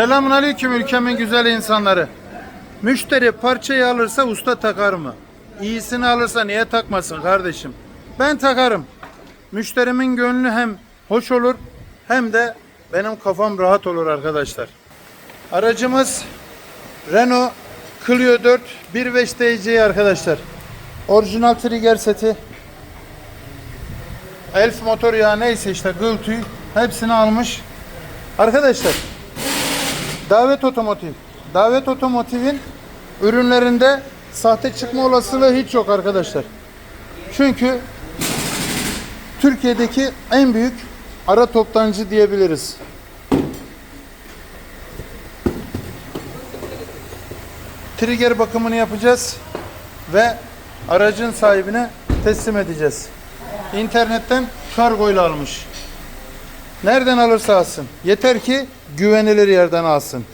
Selamun aleyküm ülkemin güzel insanları. Müşteri parçayı alırsa usta takar mı? İyisini alırsa niye takmasın kardeşim? Ben takarım. Müşterimin gönlü hem hoş olur hem de benim kafam rahat olur arkadaşlar. Aracımız Renault Clio 4 1.5 TC'yi arkadaşlar. Orijinal trigger seti. Elf motor yağı neyse işte gıl hepsini almış. Arkadaşlar Davet Otomotiv. Davet Otomotiv'in ürünlerinde sahte çıkma olasılığı hiç yok arkadaşlar. Çünkü Türkiye'deki en büyük ara toptancı diyebiliriz. Trigger bakımını yapacağız ve aracın sahibine teslim edeceğiz. İnternetten kargo ile almış. Nereden alırsa alsın. Yeter ki güvenilir yerden alsın.